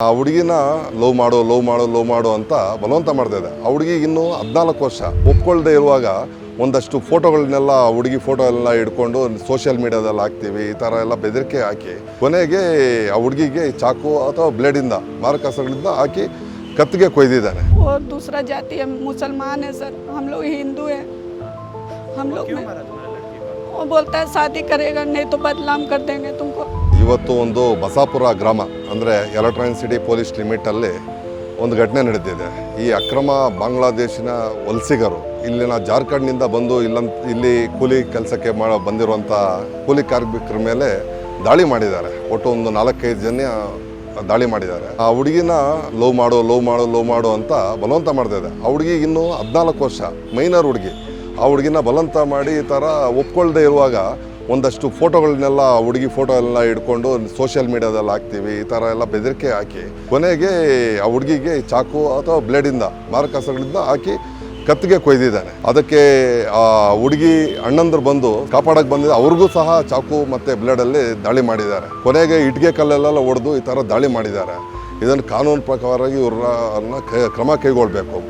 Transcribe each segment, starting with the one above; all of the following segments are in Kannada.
ಆ ಹುಡುಗಿನ ಲವ್ ಮಾಡು ಲವ್ ಮಾಡು ಲವ್ ಮಾಡು ಅಂತ ಬಲವಂತ ಮಾಡ್ತಾ ಇದೆ ಆ ಹುಡುಗಿಗೆ ಇನ್ನೂ ಹದಿನಾಲ್ಕು ವರ್ಷ ಒಪ್ಕೊಳ್ದೆ ಇರುವಾಗ ಒಂದಷ್ಟು ಫೋಟೋಗಳನ್ನೆಲ್ಲ ಆ ಹುಡುಗಿ ಫೋಟೋ ಎಲ್ಲ ಹಿಡ್ಕೊಂಡು ಸೋಷಿಯಲ್ ಮೀಡಿಯಾದಲ್ಲಿ ಹಾಕ್ತೀವಿ ಈ ಥರ ಎಲ್ಲ ಬೆದರಿಕೆ ಹಾಕಿ ಕೊನೆಗೆ ಆ ಹುಡುಗಿಗೆ ಚಾಕು ಅಥವಾ ಬ್ಲೇಡಿಂದ ಮಾರಕಾಸ್ತ್ರಗಳಿಂದ ಹಾಕಿ ಕತ್ತಿಗೆ ಕೊಯ್ದಿದ್ದಾನೆ वो दूसरा जाति है मुसलमान है सर हम लोग हिंदू हैं हम लोग में वो बोलता है शादी करेगा नहीं तो बदनाम कर देंगे तुमको ಇವತ್ತು ಒಂದು ಬಸಾಪುರ ಗ್ರಾಮ, ಅಂದರೆ ಎಲೆಕ್ಟ್ರಾನಿಕ್ ಸಿಟಿ ಪೊಲೀಸ್ ಲಿಮಿಟಲ್ಲಿ ಒಂದು ಘಟನೆ ನಡೆದಿದೆ ಈ ಅಕ್ರಮ ಬಾಂಗ್ಲಾದೇಶಿನ ವಲಸಿಗರು, ಇಲ್ಲಿನ ಜಾರ್ಖಂಡ್ನಿಂದ ಬಂದು ಇಲ್ಲಂತ, ಇಲ್ಲಿ ಕೂಲಿ ಕೆಲಸಕ್ಕೆ ಮಾ ಬಂದಿರುವಂಥ ಕೂಲಿ ಕಾರ್ಮಿಕರ ಮೇಲೆ ದಾಳಿ ಮಾಡಿದ್ದಾರೆ. ಒಟ್ಟು ಒಂದು ನಾಲ್ಕೈದು ಜನ ದಾಳಿ ಮಾಡಿದ್ದಾರೆ. ಆ ಹುಡುಗಿನ ಲವ್ ಮಾಡು ಲವ್ ಮಾಡು ಲವ್ ಮಾಡು ಅಂತ ಬಲವಂತ ಮಾಡ್ತಾ ಇದೆ ಆ ಹುಡುಗಿ ಇನ್ನೂ ಹದಿನಾಲ್ಕು ವರ್ಷ ಮೈನರ್ ಹುಡುಗಿ. ಆ ಹುಡುಗಿನ ಬಲವಂತ ಮಾಡಿ ಈ ಥರ ಒಪ್ಕೊಳ್ಳದೆ ಇರುವಾಗ ಒಂದಷ್ಟು ಫೋಟೋಗಳನ್ನೆಲ್ಲ, ಹುಡುಗಿ ಫೋಟೋ ಎಲ್ಲ ಹಿಡ್ಕೊಂಡು ಸೋಷಿಯಲ್ ಮೀಡಿಯಾದಲ್ಲಿ ಹಾಕ್ತೀವಿ, ಈ ಥರ ಎಲ್ಲ ಬೆದರಿಕೆ ಹಾಕಿ, ಕೊನೆಗೆ ಆ ಹುಡುಗಿಗೆ ಚಾಕು ಅಥವಾ ಬ್ಲೇಡಿಂದ ಮಾರಕಾಸ್ತ್ರಗಳಿಂದ ಹಾಕಿ ಕತ್ತಿಗೆ ಕೊಯ್ದಿದ್ದಾನೆ. ಅದಕ್ಕೆ ಆ ಹುಡುಗಿ ಅಣ್ಣಂದ್ರು ಬಂದು ಕಾಪಾಡಕ್ಕೆ ಬಂದಿದೆ ಅವ್ರಿಗೂ ಸಹ ಚಾಕು ಮತ್ತು ಬ್ಲೇಡಲ್ಲಿ ದಾಳಿ ಮಾಡಿದ್ದಾರೆ. ಕೊನೆಗೆ ಇಟ್ಟಿಗೆ ಕಲ್ಲೆಲ್ಲ ಹೊಡೆದು ಈ ಥರ ದಾಳಿ ಮಾಡಿದ್ದಾರೆ. ಇದನ್ನು ಕಾನೂನು ಪ್ರಕಾರವಾಗಿ ಇವ್ರನ್ನ ಕ್ರಮ ಕೈಗೊಳ್ಬೇಕು.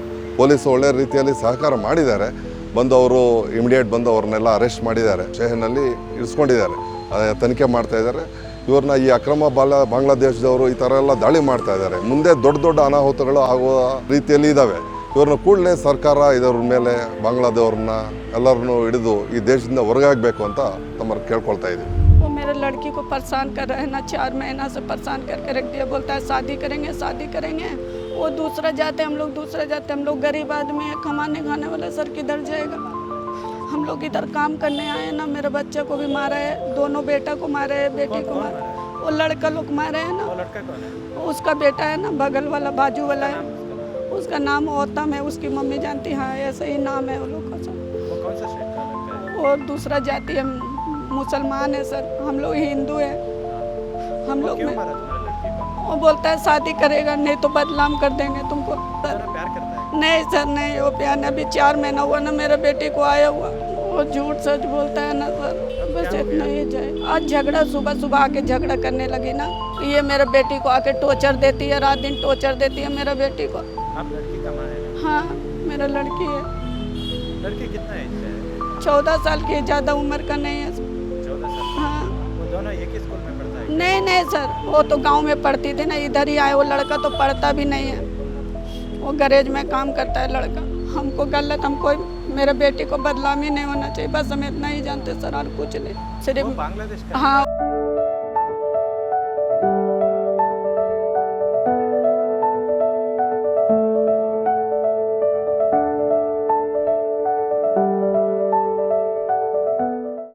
ಪೊಲೀಸ್ ಒಳ್ಳೆ ರೀತಿಯಲ್ಲಿ ಸಹಕಾರ ಮಾಡಿದ್ದಾರೆ. ಬಂದು ಅವರು ಇಮಿಡಿಯೇಟ್ ಬಂದು ಅವ್ರನ್ನೆಲ್ಲ ಅರೆಸ್ಟ್ ಮಾಡಿದ್ದಾರೆ ಸ್ಟೇಷನ್ನಲ್ಲಿ ಇರಿಸ್ಕೊಂಡಿದ್ದಾರೆ ಅದೇ ತನಿಖೆ ಮಾಡ್ತಾ ಇದ್ದಾರೆ ಇವ್ರನ್ನ ಈ ಅಕ್ರಮ ಬಾಲ ಬಾಂಗ್ಲಾದೇಶದವರು ಈ ಥರ ಎಲ್ಲ ದಾಳಿ ಮಾಡ್ತಾ ಇದ್ದಾರೆ ಮುಂದೆ ದೊಡ್ಡ ದೊಡ್ಡ ಅನಾಹುತಗಳು ಆಗುವ ರೀತಿಯಲ್ಲಿ ಇದ್ದಾವೆ ಇವ್ರನ್ನ ಕೂಡಲೇ ಸರ್ಕಾರ ಇದರ ಮೇಲೆ ಬಾಂಗ್ಲಾದವ್ರನ್ನ ಎಲ್ಲರನ್ನೂ ಹಿಡಿದು ಈ ದೇಶದಿಂದ ಹೊರಗಾಗಬೇಕು ಅಂತ ತಮ್ಮನ್ನು ಕೇಳ್ಕೊಳ್ತಾ ಇದ್ದೀವಿ वो मेरे लड़की को परेशान कर रहे हैं ना चार महीना से परेशान करके रख दिया बोलता है शादी करेंगे शादी करेंगे वो दूसरा जाते हम लोग दूसरा जाते हम लोग गरीब आदमी है कमाने खाने वाला सर किधर जाएगा? हम लोग इधर काम करने आए हैं ना मेरे बच्चे को भी मारा है दोनों बेटा को मारे है बेटी को मारा है। वो लड़का लोग मारे हैं ना लड़का उसका बेटा है ना बगल वाला बाजू वाला है। उसका? नाम औतम है उसकी मम्मी जानती हाँ ऐसे ही नाम है वो लोग का सर। वो है? दूसरा जाति है मुसलमान है सर हम लोग हिंदू हैं। हम लोग में वो बोलता है शादी करेगा नहीं तो बदनाम कर देंगे तुमको। सर प्यार करता है। नहीं सर नहीं वो प्यार अभी चार महीना हुआ ना मेरे बेटे को आया हुआ। वो झूठ सच बोलता है ना सर बस इतना ही जाए। आज झगड़ा सुबह सुबह आके झगड़ा करने लगी ना ये मेरे बेटी को आके टोर्चर देती है रात दिन टोर्चर देती है मेरे बेटी को। आप लड़की का हाँ? मेरा लड़की है। लड़की कितना एज है चौदह साल की ज़्यादा उम्र का नहीं है। हाँ। वो दोनों एक ही स्कूल में है नहीं नहीं सर वो तो गाँव में पढ़ती थी ना इधर ही आए वो लड़का तो पढ़ता भी नहीं है। वो गैरेज में काम करता है लड़का। हमको गलत हमको मेरे बेटी को बदनामी नहीं होना चाहिए बस हम इतना ही जानते सर और कुछ नहीं। सिर्फ़ बांग्लादेश हाँ